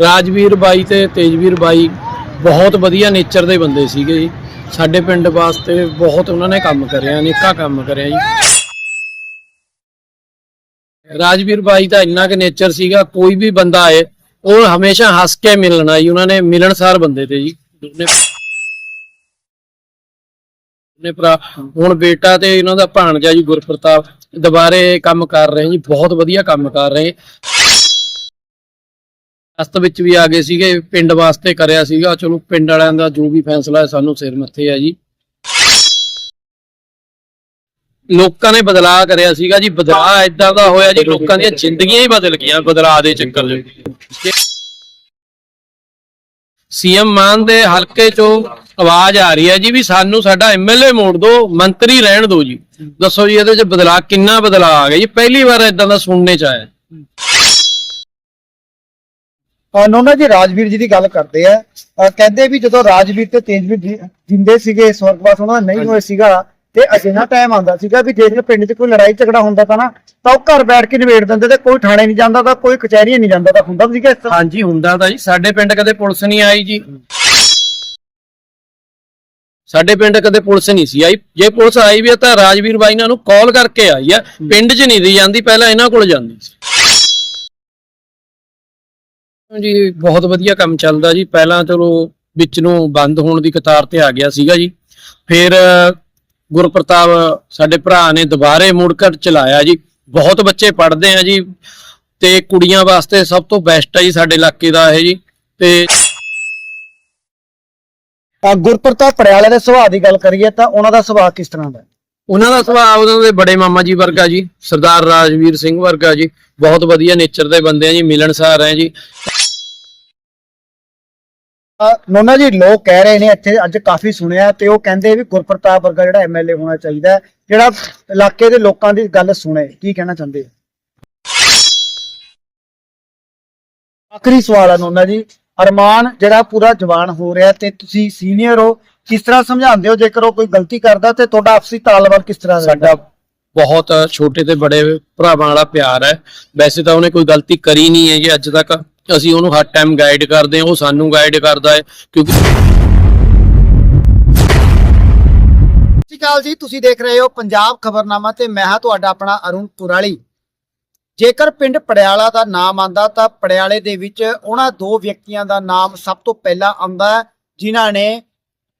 ਰਾਜਵੀਰ ਬਾਈ ਤੇ ਤੇਜਵੀਰ ਬਾਈ ਬਹੁਤ ਵਧੀਆ ਨੇਚਰ ਦੇ ਬੰਦੇ ਸੀਗੇ ਜੀ। ਸਾਡੇ ਪਿੰਡ ਵਾਸਤੇ ਬਹੁਤ ਉਹਨਾਂ ਨੇ ਕੰਮ ਕਰਿਆ, ਅਨੇਕਾਂ ਕੰਮ ਕਰਿਆ ਜੀ। ਰਾਜਵੀਰ ਬਾਈ ਦਾ ਇੰਨਾ ਕਿ ਨੇਚਰ ਸੀਗਾ, ਕੋਈ ਵੀ ਬੰਦਾ ਆਏ, ਉਹ ਹਮੇਸ਼ਾ ਹੱਸ ਕੇ ਮਿਲਣਾ ਜੀ, ਉਹਨਾਂ ਨੇ ਮਿਲਣਸਾਰ ਬੰਦੇ ਤੇ ਜੀ। ਦੋਨੇ ਨੇ ਭਰਾ। ਹੁਣ ਬੇਟਾ ਤੇ ਇਹਨਾਂ ਦਾ ਭਾਣਜਾ ਜੀ ਗੁਰਪ੍ਰਤਾਪ ਦੁਬਾਰੇ ਕੰਮ ਕਰ ਰਹੇ ਜੀ, ਬਹੁਤ ਵਧੀਆ ਕੰਮ ਕਰ ਰਹੇ। ਅਸਤ ਵਿੱਚ ਵੀ ਆ ਗਏ ਸੀਗੇ, ਪਿੰਡ ਵਾਸਤੇ ਕਰਿਆ ਸੀਗਾ। ਚਲੋ, ਪਿੰਡ ਵਾਲਿਆਂ ਦਾ ਜੋ ਵੀ ਫੈਸਲਾ ਹੈ, ਸਾਨੂੰ ਸਿਰ ਮੱਥੇ ਹੈ ਜੀ। ਲੋਕਾਂ ਨੇ ਬਦਲਾਅ ਕਰਿਆ ਸੀਗਾ ਜੀ। ਬਦਲਾਅ ਇਦਾਂ ਦਾ ਹੋਇਆ ਜੀ, ਲੋਕਾਂ ਦੀਆਂ ਜ਼ਿੰਦਗੀਆਂ ਹੀ ਬਦਲ ਗਈਆਂ ਬਦਲਾਅ ਦੇ ਚੱਕਰ 'ਚ ਸੀਐਮ ਮਾਨ ਦੇ ਹਲਕੇ 'ਚੋਂ ਆਵਾਜ਼ ਆ ਰਹੀ ਹੈ ਜੀ ਵੀ ਸਾਨੂੰ ਸਾਡਾ ਐਮਐਲਏ ਮੋੜ ਦਿਓ, ਮੰਤਰੀ ਰਹਿਣ ਦਿਓ ਜੀ। ਦੱਸੋ ਜੀ, ਇਹਦੇ 'ਚ ਬਦਲਾਅ ਕਿੰਨਾ ਬਦਲਾਅ ਆ ਗਿਆ ਜੀ? ਪਹਿਲੀ ਵਾਰ ਇਦਾਂ ਦਾ ਸੁਣਨੇ 'ਚ ਆਇਆ। ਨੋਨਾ ਜੀ ਰਾਜਵੀਰ ਜੀ ਦੀ ਗੱਲ ਕਰਦੇ ਆ। ਕਹਿੰਦੇ ਵੀ ਜਦੋਂ ਰਾਜਵੀਰ ਤੇ ਤੇਜਵੀਰ ਜਿੰਦੇ ਸੀਗੇ ਸਵਰਗਵਾਸ ਉਹਨਾਂ ਦਾ ਨਹੀਂ ਹੋਏ ਸੀਗਾ ਤੇ ਅਜਿਹਾ ਟਾਈਮ ਆਉਂਦਾ ਸੀਗਾ ਵੀ ਜੇ ਪਿੰਡ 'ਚ ਕੋਈ ਲੜਾਈ ਝਗੜਾ ਹੁੰਦਾ ਤਾਂ ਨਾ ਤਾਂ ਉਹ ਘਰ ਬੈਠ ਕੇ ਨਿਬੇੜ ਦਿੰਦੇ ਤੇ ਕੋਈ ਥਾਣੇ ਨਹੀਂ ਜਾਂਦਾ ਤਾਂ ਕੋਈ ਕਚਹਿਰੀਆਂ ਨਹੀਂ ਜਾਂਦਾ ਤਾਂ ਹੁੰਦਾ ਸੀਗਾ ਹਾਂਜੀ ਹੁੰਦਾ ਤਾਂ ਜੀ। ਸਾਡੇ ਪਿੰਡ ਕਦੇ ਪੁਲਿਸ ਨਹੀਂ ਆਈ ਜੀ। ਸਾਡੇ ਪਿੰਡ ਕਦੇ ਪੁਲਿਸ ਨਹੀਂ ਸੀ ਆਈ। ਜੇ ਪੁਲਿਸ ਆਈ ਵੀ ਤਾਂ ਰਾਜਵੀਰ ਬਾਈ ਇਹਨਾਂ ਨੂੰ ਕਾਲ ਕਰਕੇ ਆਈ ਆ। ਪਿੰਡ 'ਚ ਨਹੀਂ ਦੀ ਜਾਂਦੀ ਪਹਿਲਾਂ ਇਹਨਾਂ ਕੋਲ ਜਾਂਦੀ ਸੀ। ਜੀ ਬਹੁਤ ਵਧੀਆ ਕੰਮ ਚੱਲਦਾ ਜੀ। ਪਹਿਲਾਂ ਚਲੋ ਵਿੱਚ ਨੂੰ ਬੰਦ ਹੋਣ ਦੀ ਕਤਾਰ ਤੇ ਆ ਗਿਆ ਸੀਗਾ ਜੀ। ਫਿਰ ਗੁਰਪ੍ਰਤਾਪ ਸਾਡੇ ਭਰਾ ਨੇ ਦੁਬਾਰੇ ਮੁੜ ਕੇ ਚਲਾਇਆ ਜੀ। ਬਹੁਤ ਬੱਚੇ ਪੜ੍ਹਦੇ ਆ ਜੀ ਤੇ ਕੁੜੀਆਂ ਵਾਸਤੇ ਸਭ ਤੋਂ ਬੈਸਟ ਹੈ ਜੀ ਸਾਡੇ ਇਲਾਕੇ ਦਾ ਇਹ ਜੀ। ਤੇ ਅਹ ਗੁਰਪ੍ਰਤਾਪ ਪੜਿਆਲੇ ਦੇ ਸੁਭਾਅ ਦੀ ਗੱਲ ਕਰੀਏ ਤਾਂ ਉਹਨਾਂ ਦਾ ਸੁਭਾਅ ਕਿਸ ਤਰ੍ਹਾਂ ਦਾ? ਉਹਨਾਂ ਦਾ ਸੁਭਾਅ ਉਹਨਾਂ ਦੇ ਬੜੇ ਮਾਮਾ ਜੀ ਵਰਗਾ ਜੀ। ਸਰਦਾਰ ਰਾਜਵੀਰ ਸਿੰਘ ਵਰਗਾ ਜੀ। ਬਹੁਤ ਵਧੀਆ ਨੇਚਰ ਦੇ ਬੰਦੇ ਆ ਜੀ ਮਿਲਣਸਾਰ ਹੈ ਜੀ। ਨੋਨਾ ਜੀ, ਲੋਕ ਕਹਿ ਰਹੇ ਨੇ, ਇੱਥੇ ਅੱਜ ਕਾਫੀ ਸੁਣਿਆ ਤੇ ਉਹ ਕਹਿੰਦੇ ਵੀ ਗੁਰਪ੍ਰਤਾਪ ਵਰਗਾ ਜਿਹੜਾ ਐਮਐਲਏ ਹੋਣਾ ਚਾਹੀਦਾ ਜਿਹੜਾ ਇਲਾਕੇ ਦੇ ਲੋਕਾਂ ਦੀ ਗੱਲ ਸੁਣੇ, ਕੀ ਕਹਿਣਾ ਚਾਹੁੰਦੇ ਆਖਰੀ ਸਵਾਲ ਹੈ ਨੋਨਾ ਜੀ, ਅਰਮਾਨ ਜਿਹੜਾ ਪੂਰਾ ਜਵਾਨ ਹੋ ਰਿਹਾ ਤੇ ਤੁਸੀਂ ਸੀਨੀਅਰ ਹੋ, ਕਿਸ ਤਰ੍ਹਾਂ ਸਮਝਾਉਂਦੇ ਹੋ, ਜੇਕਰ ਉਹ ਕੋਈ ਗਲਤੀ ਕਰਦਾ ਤੇ ਤੁਹਾਡਾ ਆਪਸੀ ਤਾਲਵਾਲ ਕਿਸ ਤਰ੍ਹਾਂ ਸਾਡਾ ਬਹੁਤ ਛੋਟੇ ਤੇ ਬੜੇ ਭਰਾਵਾਂ ਵਾਲਾ ਪਿਆਰ ਹੈ, ਵੈਸੇ ਤਾਂ ਉਹਨੇ ਕੋਈ ਗਲਤੀ ਕਰੀ ਨਹੀਂ ਹੈ ਜੀ ਅੱਜ ਤੱਕ ਅਸੀਂ ਉਹਨੂੰ ਹਰ ਟਾਈਮ ਗਾਈਡ ਕਰਦੇ ਹਾਂ ਉਹ ਸਾਨੂੰ ਗਾਈਡ ਕਰਦਾ ਹੈ ਕਿਉਂਕਿ ਸਤਿ ਸ਼੍ਰੀ ਅਕਾਲ ਜੀ ਤੁਸੀਂ ਦੇਖ ਰਹੇ ਹੋ ਪੰਜਾਬ ਖਬਰਨਾਮਾ ਤੇ ਮੈਂ ਹਾਂ ਤੁਹਾਡਾ ਆਪਣਾ ਅਰੁਣ ਪੁਰਾਲੀ ਜੇਕਰ ਪਿੰਡ ਪੜਿਆਲਾ ਦਾ ਨਾਮ ਆਂਦਾ ਤਾਂ ਪੜਿਆਲੇ ਦੇ ਵਿੱਚ ਉਹਨਾਂ ਦੋ ਵਿਅਕਤੀਆਂ ਦਾ ਨਾਮ ਸਭ ਤੋਂ ਪਹਿਲਾਂ ਆਉਂਦਾ ਜਿਨ੍ਹਾਂ ਨੇ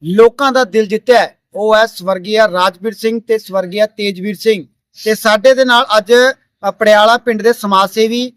ਲੋਕਾਂ ਦਾ ਦਿਲ ਜਿੱਤਿਆ ਉਹ ਹੈ ਸਵਰਗੀਆ ਰਾਜਵੀਰ ਸਿੰਘ ਤੇ ਸਵਰਗੀਆ ਤੇਜਵੀਰ ਸਿੰਘ। ਤੇ ਸਾਡੇ ਦੇ ਨਾਲ ਅੱਜ ਅ, ਪੜਿਆਲਾ ਪਿੰਡ ਦੇ ਸਮਾਜ ਸੇਵੀ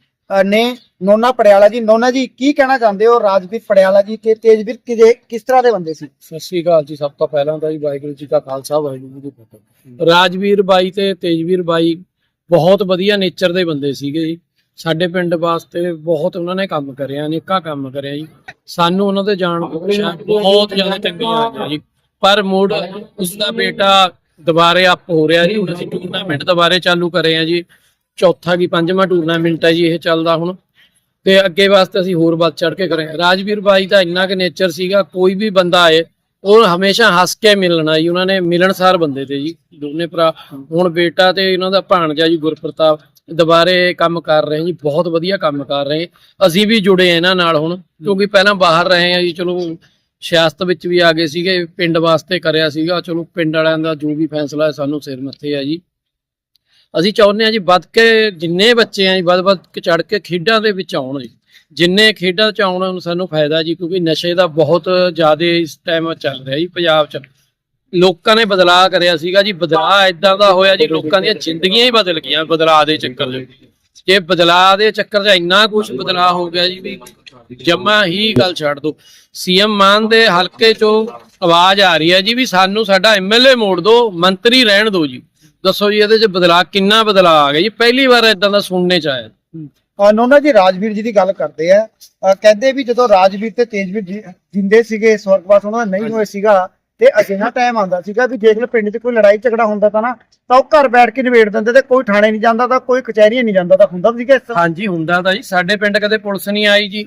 ਨੇ ਨੋਨਾ ਪੜਿਆਲਾ ਜੀ। ਨੋਨਾ ਜੀ, ਕੀ ਕਹਿਣਾ ਚਾਹੁੰਦੇ ਹੋ ਰਾਜਵੀਰ ਪੜਿਆਲਾ ਜੀ ਤੇ ਤੇਜਵੀਰ ਕਿਦੇ ਕਿਸ ਤਰ੍ਹਾਂ ਦੇ ਬੰਦੇ ਸੀ? ਸਤਿ ਸ਼੍ਰੀ ਅਕਾਲ ਜੀ। ਸਭ ਤੋਂ ਪਹਿਲਾਂ ਤਾਂ ਜੀ ਵਾਹਿਗੁਰੂ ਜੀ ਕਾ ਖਾਲਸਾ, ਵਾਹਿਗੁਰੂ ਜੀ ਕੀ ਫਤਿਹ। ਰਾਜਵੀਰ ਬਾਈ ਤੇ ਤੇਜਵੀਰ ਬਾਈ ਬਹੁਤ ਵਧੀਆ ਨੇਚਰ ਦੇ ਬੰਦੇ ਸੀਗੇ ਜੀ। ਸਾਡੇ ਪਿੰਡ ਵਾਸਤੇ ਬਹੁਤ ਉਹਨਾਂ ਨੇ ਕੰਮ ਕਰਿਆ, ਅਨੇਕਾਂ ਕੰਮ ਕਰਿਆ ਜੀ। ਸਾਨੂੰ ਉਹਨਾਂ ਦੇ ਜਾਣ ਪਛਾਣ ਬਹੁਤ ਜ਼ਿਆਦਾ ਚੰਗੀ ਲੱਗਦੀ ਜੀ। ਪਰ ਮੁੜ ਉਸ ਦਾ ਬੇਟਾ ਦੁਬਾਰੇ ਅਪ ਹੋ ਰਿਹਾ ਜੀ। ਅਸੀਂ ਟੂਰਨਾਮੈਂਟ ਦੁਬਾਰੇ ਚਾਲੂ ਕਰੇ ਆ ਜੀ। ਚੌਥਾ ਕੀ ਪੰਜਵਾਂ ਟੂਰਨਾਮੈਂਟ ਹੈ ਜੀ ਇਹ ਚੱਲਦਾ ਹੁਣ। ਤੇ ਅੱਗੇ ਵਾਸਤੇ ਅਸੀਂ ਹੋਰ ਵੱਧ ਚੜ ਕੇ ਕਰੇ ਰਾਜਵੀਰ ਬਾਈ ਦਾ ਇੰਨਾ ਕਿ ਨੇਚਰ ਸੀਗਾ, ਕੋਈ ਵੀ ਬੰਦਾ ਆਏ, ਉਹ ਹਮੇਸ਼ਾ ਹੱਸ ਕੇ ਮਿਲਣਾ ਜੀ, ਉਹਨਾਂ ਨੇ ਮਿਲਣਸਾਰ ਬੰਦੇ ਤੇ ਜੀ, ਦੋਨੇ ਭਰਾ। ਹੁਣ ਬੇਟਾ ਤੇ ਇਹਨਾਂ ਦਾ ਭਾਣਜਾ ਜੀ ਗੁਰਪ੍ਰਤਾਪ, ਦੁਬਾਰੇ ਕੰਮ ਕਰ ਰਹੇ ਜੀ, ਬਹੁਤ ਵਧੀਆ ਕੰਮ ਕਰ ਰਹੇ। ਅਸੀਂ ਵੀ ਜੁੜੇ ਇਹਨਾਂ ਨਾਲ ਹੁਣ, ਕਿਉਂਕਿ ਪਹਿਲਾਂ ਬਾਹਰ ਰਹੇ ਆ ਜੀ, ਚਲੋ ਸਿਆਸਤ ਵਿੱਚ ਵੀ ਆ ਗਏ ਸੀਗੇ, ਪਿੰਡ ਵਾਸਤੇ ਕਰਿਆ ਸੀਗਾ, ਚਲੋ ਪਿੰਡ ਵਾਲਿਆਂ ਦਾ ਜੋ ਵੀ ਫੈਸਲਾ ਹੈ, ਸਾਨੂੰ ਸਿਰ ਮੱਥੇ ਆ ਜੀ। ਅਸੀਂ ਚਾਹੁੰਦੇ ਹਾਂ ਜੀ ਵੱਧ ਕੇ ਜਿੰਨੇ ਬੱਚੇ ਆ ਜੀ, ਵੱਧ ਵੱਧ ਕੇ ਚੜ ਕੇ ਖੇਡਾਂ ਦੇ ਵਿੱਚ ਆਉਣ ਜੀ। ਜਿੰਨੇ ਖੇਡਾਂ ਚ ਆਉਣ ਨੂੰ ਸਾਨੂੰ ਫਾਇਦਾ ਜੀ, ਕਿਉਂਕਿ ਨਸ਼ੇ ਦਾ ਬਹੁਤ ਜ਼ਿਆਦਾ ਇਸ ਟਾਈਮ ਚੱਲ ਰਿਹਾ ਜੀ ਪੰਜਾਬ 'ਚ। ਲੋਕਾਂ ਨੇ ਬਦਲਾਅ ਕਰਿਆ ਸੀਗਾ ਜੀ, ਬਦਲਾਅ ਇਦਾਂ ਦਾ ਹੋਇਆ ਜੀ, ਲੋਕਾਂ ਦੀਆਂ ਜ਼ਿੰਦਗੀਆਂ ਹੀ ਬਦਲ ਗਈਆਂ ਬਦਲਾਅ ਦੇ ਚੱਕਰ 'ਚ ਜੇ ਬਦਲਾਅ ਦੇ ਚੱਕਰ 'ਚ ਇੰਨਾ ਕੁਝ ਬਦਲਾਅ ਹੋ ਗਿਆ ਜੀ ਵੀ ਜਮਾ ਹੀ ਗੱਲ ਛੱਡ ਦੋ। ਸੀਐਮ ਮਾਨ ਦੇ ਹਲਕੇ 'ਚੋਂ ਆਵਾਜ਼ ਆ ਰਹੀ ਹੈ ਜੀ ਵੀ ਸਾਨੂੰ ਸਾਡਾ ਐਮਐਲਏ ਮੋੜ ਦਿਓ ਮੰਤਰੀ ਰਹਿਣ ਦਿਓ ਜੀ। ਦੱਸੋ ਜੀ ਇਹਦੇ 'ਚ ਬਦਲਾਅ ਕਿੰਨਾ ਬਦਲਾਅ ਆ ਗਿਆ ਜੀ? ਪਹਿਲੀ ਵਾਰ ਇਦਾਂ ਦਾ ਸੁਣਨੇ 'ਚ ਆਇਆ। ਨੋਨਾ ਜੀ ਰਾਜਵੀਰ ਜੀ ਦੀ ਗੱਲ ਕਰਦੇ ਆ। ਅਹ ਕਹਿੰਦੇ ਵੀ ਜਦੋਂ ਰਾਜਵੀਰ ਤੇ ਤੇਜਵੀਰ ਜੀ ਜਿੰਦੇ ਸੀਗੇ ਸਵਰਗਵਾਸ ਉਹਨਾਂ ਦਾ ਨਹੀਂ ਹੋਏ ਸੀਗਾ ਤੇ ਅਜਿਹਾ ਟਾਈਮ ਆਉਂਦਾ ਸੀਗਾ ਵੀ ਜੇ ਪਿੰਡ 'ਚ ਕੋਈ ਲੜਾਈ ਝਗੜਾ ਹੁੰਦਾ ਤਾਂ ਨਾ ਤਾਂ ਉਹ ਘਰ ਬੈਠ ਕੇ ਨਿਬੇੜ ਦਿੰਦੇ ਤੇ ਕੋਈ ਥਾਣੇ ਨਹੀਂ ਜਾਂਦਾ ਤਾਂ ਕੋਈ ਕਚਹਿਰੀਆਂ ਨਹੀਂ ਜਾਂਦਾ ਤਾਂ ਹੁੰਦਾ ਸੀਗਾ ਇਸ ਤਰ੍ਹਾਂ ਹਾਂਜੀ ਹੁੰਦਾ ਤਾਂ ਜੀ। ਸਾਡੇ ਪਿੰਡ ਕਦੇ ਪੁਲਿਸ ਨਹੀਂ ਆਈ ਜੀ।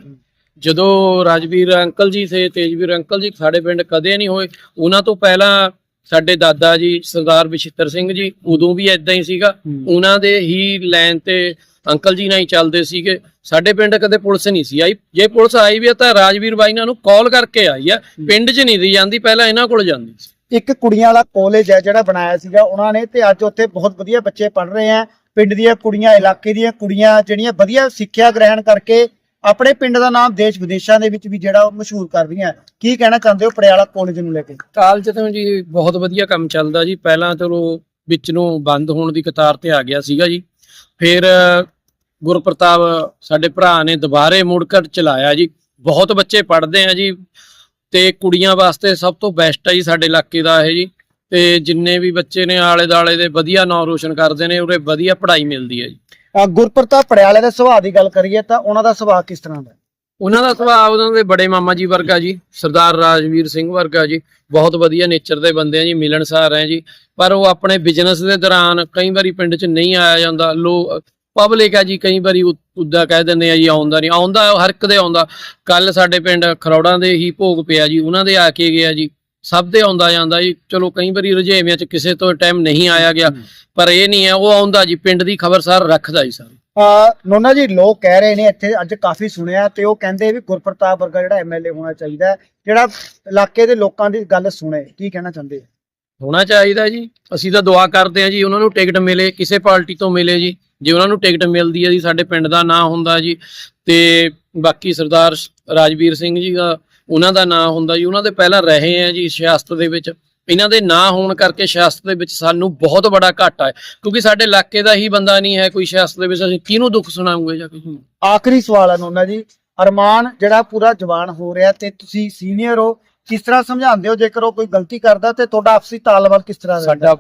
ਜਦੋਂ ਰਾਜਵੀਰ ਅੰਕਲ ਜੀ ਸੇ ਤੇਜਵੀਰ ਅੰਕਲ ਜੀ ਸਾਡੇ ਪਿੰਡ ਕਦੇ ਨਹੀਂ ਹੋਏ। ਉਹਨਾਂ ਤੋਂ ਪਹਿਲਾਂ ਸਾਡੇ ਦਾਦਾ ਜੀ ਸਰਦਾਰ ਬਿਸ਼ਿੱਤਰ ਸਿੰਘ ਜੀ ਉਦੋਂ ਵੀ ਐਦਾਂ ਹੀ ਸੀਗਾ। ਉਹਨਾਂ ਦੇ ਹੀ ਲਾਈਨ ਤੇ ਅੰਕਲ ਜੀ ਨਾਲ ਹੀ ਚੱਲਦੇ ਸੀਗੇ। ਸਾਡੇ ਪਿੰਡ ਕਦੇ ਪੁਲਿਸ ਨਹੀਂ ਸੀ ਆਈ। ਜੇ ਪੁਲਿਸ ਆਈ ਵੀ ਆ ਤਾਂ ਰਾਜਵੀਰ ਬਾਈ ਇਹਨਾਂ ਨੂੰ ਕਾਲ ਕਰਕੇ ਆਈ ਆ। ਪਿੰਡ 'ਚ ਨਹੀਂ ਦੀ ਜਾਂਦੀ ਪਹਿਲਾਂ ਇਹਨਾਂ ਕੋਲ ਜਾਂਦੀ ਸੀ। ਇੱਕ ਕੁੜੀਆਂ ਵਾਲਾ ਕਾਲਜ ਹੈ ਜਿਹੜਾ ਬਣਾਇਆ ਸੀਗਾ ਉਹਨਾਂ ਨੇ ਤੇ ਅੱਜ ਉੱਥੇ ਬਹੁਤ ਵਧੀਆ ਬੱਚੇ ਪੜ ਰਹੇ ਆ। ਪਿੰਡ ਦੀਆਂ ਕੁੜੀਆਂ ਇਲਾਕੇ ਦੀਆਂ ਕੁੜੀਆਂ ਜਿਹੜੀਆਂ ਵਧੀਆ ਸਿੱਖਿਆ ਗ੍ਰਹਿਣ ਕਰਕੇ ਆਪਣੇ ਪਿੰਡ ਦਾ ਨਾਮ ਦੇਸ਼ ਵਿਦੇਸ਼ਾਂ ਦੇ ਵਿੱਚ ਵੀ ਜਿਹੜਾ ਉਹ ਮਸ਼ਹੂਰ ਕਰ ਰਹੀਆਂ। ਕੀ ਕਹਿਣਾ ਚਾਹੁੰਦੇ ਹੋ ਪੜਿਆਲਾ ਕਾਲਜ ਨੂੰ ਲੈ ਕੇ? ਕਾਲਜ ਤੋਂ ਜੀ ਬਹੁਤ ਵਧੀਆ ਕੰਮ ਚੱਲਦਾ ਜੀ। ਪਹਿਲਾਂ ਚਲੋ ਵਿੱਚ ਨੂੰ ਬੰਦ ਹੋਣ ਦੀ ਕਤਾਰ ਤੇ ਆ ਗਿਆ ਸੀਗਾ ਜੀ। ਫਿਰ ਗੁਰਪ੍ਰਤਾਪ ਸਾਡੇ ਭਰਾ ਨੇ ਦੁਬਾਰੇ ਮੁੜ ਕੇ ਚਲਾਇਆ ਜੀ। ਬਹੁਤ ਬੱਚੇ ਪੜ੍ਹਦੇ ਆ ਜੀ ਤੇ ਕੁੜੀਆਂ ਵਾਸਤੇ ਸਭ ਤੋਂ ਬੈਸਟ ਆ ਜੀ ਸਾਡੇ ਇਲਾਕੇ ਦਾ ਇਹ ਜੀ। ਤੇ ਜਿੰਨੇ ਵੀ ਬੱਚੇ ਨੇ ਆਲੇ ਦਾਲੇ ਦੇ ਵਧੀਆ ਨਾਮ ਰੋਸ਼ਨ ਕਰਦੇ ਨੇ, ਉਰੇ ਵਧੀਆ ਪੜ੍ਹਾਈ ਮਿਲਦੀ ਹੈ ਜੀ। ਗੁਰਪ੍ਰਤਾਪ ਪੜਿਆਲੇ ਦੇ ਸੁਭਾਅ ਦੀ ਗੱਲ ਕਰੀਏ ਤਾਂ ਉਹਨਾਂ ਦਾ ਸੁਭਾਅ ਕਿਸ ਤਰ੍ਹਾਂ ਦਾ ਉਹਨਾਂ ਦਾ ਸੁਭਾਅ ਉਹਨਾਂ ਦੇ ਬੜੇ ਮਾਮਾ ਜੀ ਵਰਗਾ ਜੀ, ਸਰਦਾਰ ਰਾਜਵੀਰ ਸਿੰਘ ਵਰਗਾ ਜੀ, ਬਹੁਤ ਵਧੀਆ ਨੇਚਰ ਦੇ ਬੰਦੇ ਆ ਜੀ, ਮਿਲਣਸਾਰ ਹੈ ਜੀ। ਪਰ ਉਹ ਆਪਣੇ ਬਿਜ਼ਨਸ ਦੇ ਦੌਰਾਨ ਕਈ ਵਾਰੀ ਪਿੰਡ 'ਚ ਨਹੀਂ ਆਇਆ ਜਾਂਦਾ, ਲੋ ਪਬਲਿਕ ਆ ਜੀ, ਕਈ ਵਾਰੀ ਉਦਾਂ ਕਹਿ ਦਿੰਦੇ ਆ ਜੀ, ਆਉਂਦਾ ਨਹੀਂ, ਆਉਂਦਾ, ਹਰ ਇੱਕ ਦੇ ਆਉਂਦਾ। ਕੱਲ ਸਾਡੇ ਪਿੰਡ ਖਰੌੜਾਂ ਦੇ ਹੀ ਭੋਗ ਪਿਆ ਜੀ, ਉਹਨਾਂ ਦੇ ਆ ਕੇ ਗਿਆ ਜੀ। ਸਭ ਦੇ ਆਉਂਦਾ ਜਾਂਦਾ ਜੀ। ਚਲੋ ਕਈ ਵਾਰੀ ਰੁਝੇਵਿਆਂ 'ਚ ਕਿਸੇ ਤੋਂ ਟਾਈਮ ਨਹੀਂ ਆਇਆ ਗਿਆ ਪਰ ਇਹ ਨਹੀਂ ਹੈ ਉਹ ਆਉਂਦਾ ਜੀ ਪਿੰਡ ਦੀ ਖਬਰ ਸਾਰ ਰੱਖਦਾ ਜੀ ਸਾਰੀ। ਅਹ ਨੋਨਾ ਜੀ ਲੋਕ ਕਹਿ ਰਹੇ ਨੇ ਇੱਥੇ ਅੱਜ ਕਾਫੀ ਸੁਣਿਆ ਤੇ ਉਹ ਕਹਿੰਦੇ ਵੀ ਗੁਰਪ੍ਰਤਾਪ ਵਰਗਾ ਜਿਹੜਾ ਐਮਐਲਏ ਹੋਣਾ ਚਾਹੀਦਾ ਹੈ, ਜਿਹੜਾ ਇਲਾਕੇ ਦੇ ਲੋਕਾਂ ਦੀ ਗੱਲ ਸੁਣੇ ਕੀ ਕਹਿਣਾ ਚਾਹੁੰਦੇ ਹੋ ਹੋਣਾ ਚਾਹੀਦਾ ਜੀ। ਅਸੀਂ ਤਾਂ ਦੁਆ ਕਰਦੇ ਹਾਂ ਜੀ ਉਹਨਾਂ ਨੂੰ ਟਿਕਟ ਮਿਲੇ ਕਿਸੇ ਪਾਰਟੀ ਤੋਂ ਮਿਲੇ ਜੀ। ਜੇ ਉਹਨਾਂ ਨੂੰ ਟਿਕਟ ਮਿਲਦੀ ਹੈ ਜੀ ਸਾਡੇ ਪਿੰਡ ਦਾ ਨਾਂ ਹੁੰਦਾ ਜੀ। ਤੇ ਬਾਕੀ ਸਰਦਾਰ ਰਾਜਵੀਰ ਸਿੰਘ ਜੀ ਦਾ ਉਹਨਾਂ ਦਾ ਨਾਂ ਹੁੰਦਾ ਜੀ ਉਹਨਾਂ ਦੇ ਪਹਿਲਾਂ ਰਹੇ ਆ ਜੀ ਸਿਆਸਤ ਦੇ ਵਿੱਚ। ਇਹਨਾਂ ਦੇ ਨਾਂ ਹੋਣ ਕਰਕੇ ਸਿਆਸਤ ਦੇ ਵਿੱਚ ਸਾਨੂੰ ਬਹੁਤ ਬੜਾ ਘਾਟਾ ਹੈ ਕਿਉਂਕਿ ਸਾਡੇ ਇਲਾਕੇ ਦਾ ਹੀ ਬੰਦਾ ਨਹੀਂ ਹੈ ਕੋਈ ਸਿਆਸਤ ਦੇ ਵਿੱਚ ਅਸੀਂ ਕਿਹਨੂੰ ਦੁੱਖ ਸੁਣਾਉਂਗੇ ਜਾਂ ਕਿਸੇ ਨੂੰ ਆਖਰੀ ਸਵਾਲ ਹੈ ਨੋਨਾ ਜੀ ਅਰਮਾਨ ਜਿਹੜਾ ਪੂਰਾ ਜਵਾਨ ਹੋ ਰਿਹਾ ਤੇ ਤੁਸੀਂ ਸੀਨੀਅਰ ਹੋ ਕਿਸ ਤਰ੍ਹਾਂ ਸਮਝਾਉਂਦੇ ਹੋ? ਜੇਕਰ ਉਹ ਕੋਈ ਗਲਤੀ ਕਰਦਾ ਤੇ ਤੁਹਾਡਾ ਆਪਸੀ ਤਾਲਮੇਲ ਕਿਸ ਤਰ੍ਹਾਂ ਦਾ ਸਾਡਾ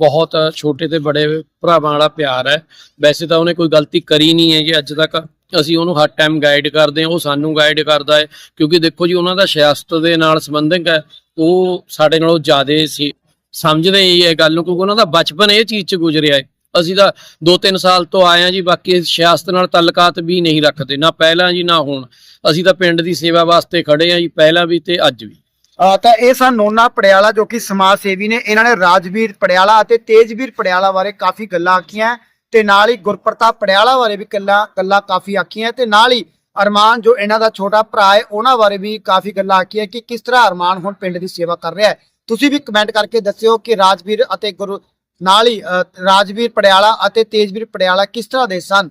ਬਹੁਤ ਛੋਟੇ ਤੇ ਬੜੇ ਭਰਾਵਾਂ ਵਾਲਾ ਪਿਆਰ ਹੈ। ਵੈਸੇ ਤਾਂ ਉਹਨੇ ਕੋਈ ਗਲਤੀ ਕਰੀ ਨਹੀਂ ਹੈ ਜੀ ਅੱਜ ਤੱਕ। ਅਸੀਂ ਉਹਨੂੰ ਹਰ ਟਾਈਮ ਗਾਈਡ ਕਰਦੇ ਹਾਂ, ਉਹ ਸਾਨੂੰ ਗਾਈਡ ਕਰਦਾ ਹੈ, ਕਿਉਂਕਿ ਦੇਖੋ ਜੀ, ਉਹਨਾਂ ਦਾ ਸਿਆਸਤ ਦੇ ਨਾਲ ਸੰਬੰਧਿਤ ਹੈ, ਉਹ ਸਾਡੇ ਨਾਲੋਂ ਜ਼ਿਆਦਾ ਸੀ, ਸਮਝਦੇ ਹੀ ਇਹ ਗੱਲ ਨੂੰ, ਕਿਉਂਕਿ ਉਹਨਾਂ ਦਾ ਬਚਪਨ ਇਹ ਚੀਜ਼ 'ਚ ਗੁਜ਼ਰਿਆ ਹੈ। ਅਸੀਂ ਤਾਂ 2-3 ਸਾਲ ਤੋਂ ਆਏ ਹਾਂ ਜੀ, ਬਾਕੀ ਸਿਆਸਤ ਨਾਲ ਤਾਲੁਕਾਤ ਵੀ ਨਹੀਂ ਰੱਖਦੇ, ਨਾ ਪਹਿਲਾਂ ਜੀ, ਨਾ ਹੁਣ। ਅਸੀਂ ਤਾਂ ਪਿੰਡ ਦੀ ਸੇਵਾ ਵਾਸਤੇ ਖੜੇ ਹਾਂ ਜੀ, ਪਹਿਲਾਂ ਵੀ ਤੇ ਅੱਜ ਵੀ। ਆ, ਤਾਂ ਇਹ ਸਨ ਨੋਨਾ ਪੜਿਆਲਾ ਜੋ ਕਿ ਸਮਾਜ ਸੇਵੀ ਨੇ। ਇਹਨਾਂ ਨੇ ਰਾਜਵੀਰ ਪੜਿਆਲਾ ਅਤੇ ਤੇਜਵੀਰ ਪੜਿਆਲਾ ਬਾਰੇ ਕਾਫੀ ਗੱਲਾਂ ਆਖੀਆਂ। ਤੇ ਨਾਲ ਹੀ ਗੁਰਪ੍ਰਤਾਪ ਪੜਿਆਲਾ ਬਾਰੇ ਵੀ ਗੱਲਾਂ ਗੱਲਾਂ ਕਾਫੀ ਆਖੀਆਂ ਤੇ ਨਾਲ ਹੀ ਅਰਮਾਨ ਜੋ ਇਹਨਾਂ ਦਾ ਛੋਟਾ ਭਰਾ ਹੈ, ਉਹਨਾਂ ਬਾਰੇ ਵੀ ਕਾਫੀ ਗੱਲਾਂ ਆਖੀਆਂ ਕਿ ਕਿਸ ਤਰ੍ਹਾਂ ਅਰਮਾਨ ਹੁਣ ਪਿੰਡ ਦੀ ਸੇਵਾ ਕਰ ਰਿਹਾ ਹੈ। ਤੁਸੀਂ ਵੀ ਕਮੈਂਟ ਕਰਕੇ ਦੱਸਿਓ ਕਿ ਰਾਜਵੀਰ ਅਤੇ ਗੁਰੂ ਨਾਲ ਹੀ ਰਾਜਵੀਰ ਪੜਿਆਲਾ ਅਤੇ ਤੇਜਵੀਰ ਪੜਿਆਲਾ ਕਿਸ ਤਰ੍ਹਾਂ ਦੇ ਸਨ?